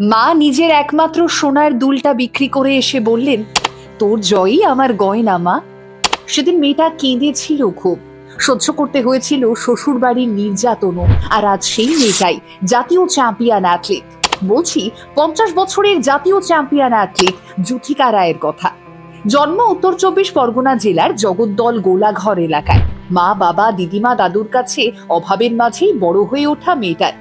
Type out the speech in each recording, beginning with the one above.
মা নিজের একমাত্র সোনার দুলটা বিক্রি করে এসে বললেন, তোর জয়ই আমার গয়না, মা। সেদিন মেয়েটা কেঁদেছিল খুব। সহ্য করতে হয়েছিল শ্বশুর বাড়ির নির্যাতনও, আর আজ সেই মেয়েটাই জাতীয় চ্যাম্পিয়ন অ্যাথলিট। বলছি, পঞ্চাশ বছরের জাতীয় চ্যাম্পিয়ন অ্যাথলিট জুথিকা রায়ের কথা। জন্ম উত্তর চব্বিশ পরগনা জেলার জগদ্দল গোলাঘর এলাকায়। মা, বাবা, দিদিমা, দাদুর কাছে অভাবের মাঝেই বড় হয়ে ওঠা মেয়েটার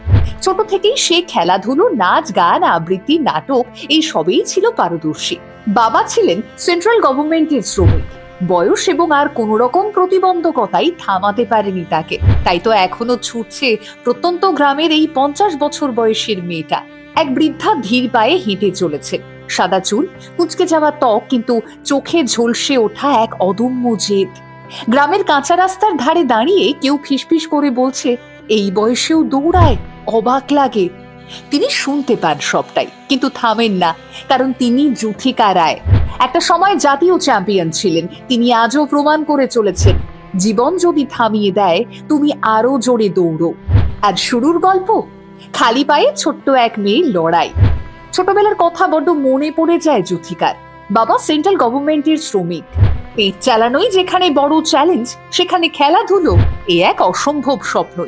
ছোট থেকেই সে খেলাধুলো, নাচ, গান, আবৃত্তি, নাটক, এই সবেই ছিল পারদর্শী। বাবা ছিলেন সেন্ট্রাল গভর্নমেন্টের শ্রমিক। বয়স এবং আর কোন রকম প্রতিবন্ধকতাই থামাতে পারেনি তাকে। তাই তো এখনও ছুটছে প্রত্যন্ত গ্রামের এই পঞ্চাশ বছর বয়সের মেয়েটা। এক বৃদ্ধা ধীর পায়ে হেঁটে চলেছে। সাদা চুল, কুচকে যাওয়া ত্বক, কিন্তু চোখে ঝলসে ওঠা এক অদম্য জেদ। গ্রামের কাঁচা রাস্তার ধারে দাঁড়িয়ে কেউ ফিসফিস করে বলছে, এই বয়সেও দৌড়ায়, অবাক লাগে। তিনি শুনতে পান সবটাই, কিন্তু থামেন না, কারণ তিনি জুথিকা রায় একটা সময় জাতীয় চ্যাম্পিয়ন ছিলেন, তিনি আজও প্রমাণ করে চলেছেন, জীবন যদি থামিয়ে দেয়, তুমি আরও জোরে দৌড়ো। আর শুরুর গল্প? খালি পায়ে ছোট্ট এক মেয়ের লড়াই। ছোটবেলার কথা বড্ড মনে পড়ে যায় জুথিকার বাবা সেন্ট্রাল গভর্নমেন্টের শ্রমিক। পেট চালানোই যেখানে বড় চ্যালেঞ্জ সেখানে খেলাধুলো এ এক অসম্ভব স্বপ্নই।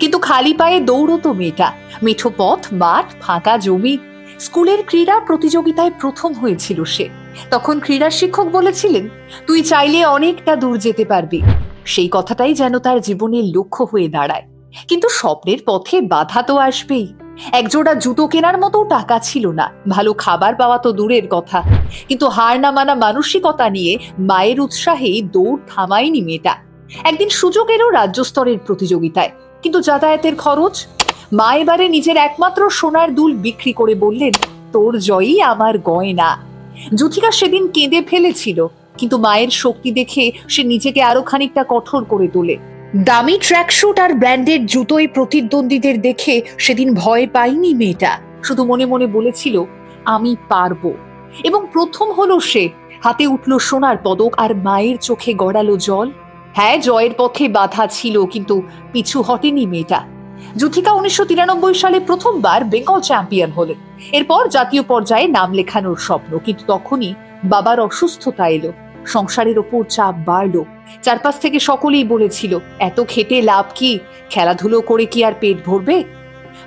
কিন্তু খালি পায়ে দৌড়তো মেয়েটা। মিঠো পথ, মাঠ, ফাঁকা জমি। স্কুলের ক্রীড়া প্রতিযোগিতায় প্রথম হয়েছিল সে। তখন ক্রীড়া শিক্ষক বলেছিলেন, তুই চাইলে অনেকটা দূর যেতে পারবি। সেই কথাটাই যেন তার জীবনের লক্ষ্য হয়ে দাঁড়ায়। কিন্তু স্বপ্নের পথে বাধা তো আসবেই। একজোড়া জুতো কেনার মতো টাকা ছিল না। ভালো খাবার পাওয়া তো দূরের কথা। কিন্তু হার না মানা মানসিকতা নিয়ে মায়ের উৎসাহে দৌড় থামায়নি মেয়েটা। একদিন সুযোগ এলো রাজ্য স্তরের প্রতিযোগিতায়। কিন্তু যাতায়াতের খরচ? মা এবারে নিজের একমাত্র সোনার দুল বিক্রি করে বললেন, তোর জয়ই আমার গয়না। জুথিকা সেদিন কেঁদে ফেলেছিল, কিন্তু মায়ের শক্তি দেখে সে নিজেকে আরও খানিকটা কঠোর করে তোলে। দামি ট্র্যাকশুট আর ব্র্যান্ডেড জুতোয় প্রতিদ্বন্দ্বীদের দেখে সেদিন ভয় পায়নি মেয়েটা। শুধু মনে মনে বলেছিল, আমি পারব। এবং প্রথম হলো সে। হাতে উঠল সোনার পদক আর মায়ের চোখে গড়ালো জল। হ্যাঁ জয়ের পক্ষে বাধা ছিল, কিন্তু পিছু হটেনি মেয়েটা। জুথিকা উনিশশো সালে প্রথমবার বেঙ্গল চ্যাম্পিয়ন হলেন। এরপর জাতীয় পর্যায়ে নাম লেখানোর স্বপ্ন, কিন্তু তখনই বাবার অসুস্থতা এলো। সংসারের ওপর চাপ বাড়লো। চারপাশ থেকে সকলেই বলেছিল, এত খেটে লাভ কি? খেলাধুলো করে কি আর পেট ভরবে?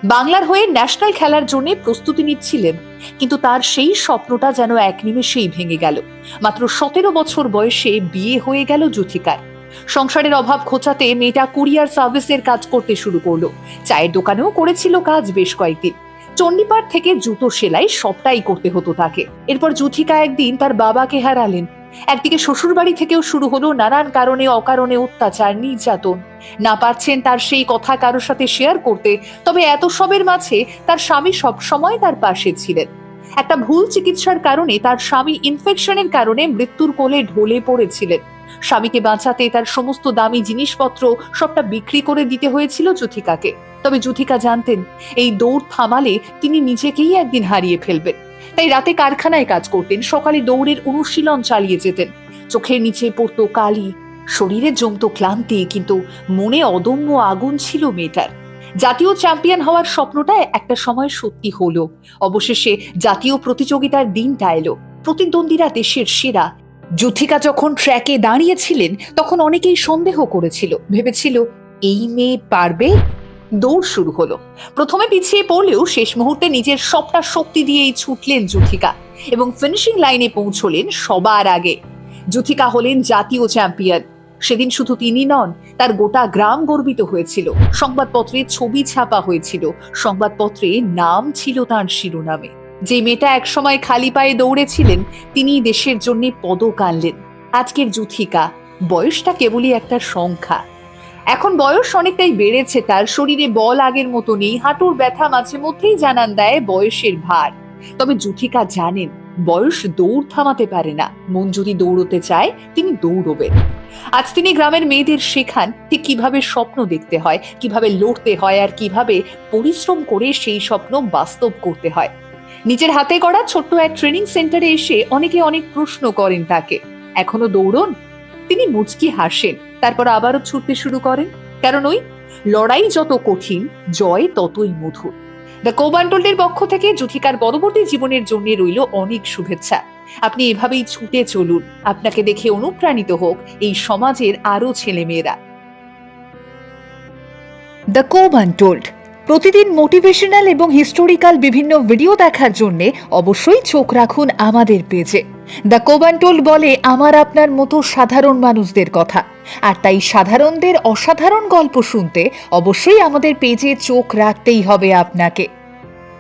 বাংলার হয়ে ন্যাশনাল খেলার জন্য প্রস্তুতি নিচ্ছিলেন, কিন্তু তার সেই স্বপ্নটা যেন এক নিমেষেই ভেঙে গেল। মাত্র সতেরো বছর বয়সে বিয়ে হয়ে গেল জুথিকার। সংসারের অভাব খোঁচাতে মেয়েটা কুরিয়ার সার্ভিসের কাজ করতে শুরু করল। চায়ের দোকানেও করেছিল কাজ বেশ কয়েকদিন। চণ্ডীপাড় থেকে জুতো সেলাই সবটাই করতে হতো তাকে। এরপর জুথিকা একদিন তার বাবাকে হারালেন। একদিকে শ্বশুর বাড়ি থেকেও শুরু হলো নানান কারণে অকারণে অত্যাচার, নির্যাতন। না পারছেন তার সেই কথা কারোর সাথে শেয়ার করতে, তবে এত সবের মাঝে তার স্বামী সবসময় তার পাশে ছিলেন। একটা ভুল চিকিৎসার কারণে তার স্বামী ইনফেকশনের কারণে মৃত্যুর কোলে ঢলে পড়েছিলেন। স্বামীকে বাঁচাতে তার সমস্ত দামি জিনিসপত্র সবটা বিক্রি করে দিতে হয়েছিল জুথিকাকে তবে জুথিকা জানতেন, এই দৌড় থামালে তিনি নিজেকেই একদিন হারিয়ে ফেলবেন। তাই রাতে কারখানায় কাজ করতেন, সকালে দৌড়ের অনুশীলন চালিয়ে যেতেন। চোখের নিচে পড়তো কালি, শরীরে জমতো ক্লান্তি, কিন্তু মনে অদম্য আগুন ছিল মেয়েটার। জাতীয় চ্যাম্পিয়ন হওয়ার স্বপ্নটা একটা সময় সত্যি হলো। অবশেষে জাতীয় প্রতিযোগিতার দিনটা এলো। প্রতিদ্বন্দ্বীরা দেশের সেরা। যুথিকা যখন ট্র্যাকে দাঁড়িয়েছিলেন, তখন অনেকেই সন্দেহ করেছিল। ভেবেছিল, এই মেয়ে পারবে? দৌড় শুরু হলো। প্রথমে পিছিয়ে পড়লেও শেষ মুহূর্তে নিজের সবটা শক্তি দিয়েই ছুটলেন জুথিকা এবং ফিনিশিং লাইনে পৌঁছলেন সবার আগে। জুথিকা হলেন জাতীয় চ্যাম্পিয়ন সেদিন শুধু তিনি নন, তার গোটা গ্রাম গর্বিত হয়েছিল। সংবাদপত্রে ছবি ছাপা হয়েছিল। সংবাদপত্রে নাম ছিল তার শিরোনামে। যে মেয়েটা একসময় খালি পায়ে দৌড়েছিলেন তিনি দেশের জন্য পদক আনলেন। আজকের জুথিকা, বয়সটা কেবলই একটা সংখ্যা। এখন বয়স অনেকটাই বেড়েছে, তার শরীরে বল আগের মতো নেই, হাঁটুর ব্যথা মাঝে মধ্যেই জানান দেয় বয়সের ভার। তবে জুথিকা জানেন, বয়স দৌড় থামাতে পারে না, মন যদি দৌড়তে চায়, তিনি দৌড়বেন। আজ তিনি গ্রামের মেয়েদের শেখান, ঠিক কীভাবে স্বপ্ন দেখতে হয়, কীভাবে লড়তে হয় আর কীভাবে পরিশ্রম করে সেই স্বপ্ন বাস্তব করতে হয়। নিজের হাতে গড়া ছোট্ট এক ট্রেনিং সেন্টারে এসে অনেকে অনেক প্রশ্ন করেন তাকে, এখনও দৌড়ন? তিনি মুচকি হাসেন তারপর আবারও ছুটতে শুরু করেন। কারণ ওই লড়াই যত কঠিন, জয় ততই মধুর। দ্য কোবান্টলের পক্ষ থেকে যুথিকার পরবর্তী জীবনের জন্য রইল অনেক শুভেচ্ছা। আপনি এভাবেই ছুটে চলুন। আপনাকে দেখে অনুপ্রাণিত হোক এই সমাজের আরও ছেলেমেয়েরা। দ্য কোব আনটোল্ড প্রতিদিন মোটিভেশনাল এবং হিস্টোরিক্যাল বিভিন্ন ভিডিও দেখার জন্য অবশ্যই চোখ রাখুন আমাদের পেজে। দ্য কোবান্টোল্ড বলে আমার আপনার মতো সাধারণ মানুষদের কথা। আর তাই সাধারণদের অসাধারণ গল্প শুনতে অবশ্যই আমাদের পেজে চোখ রাখতেই হবে আপনাকে।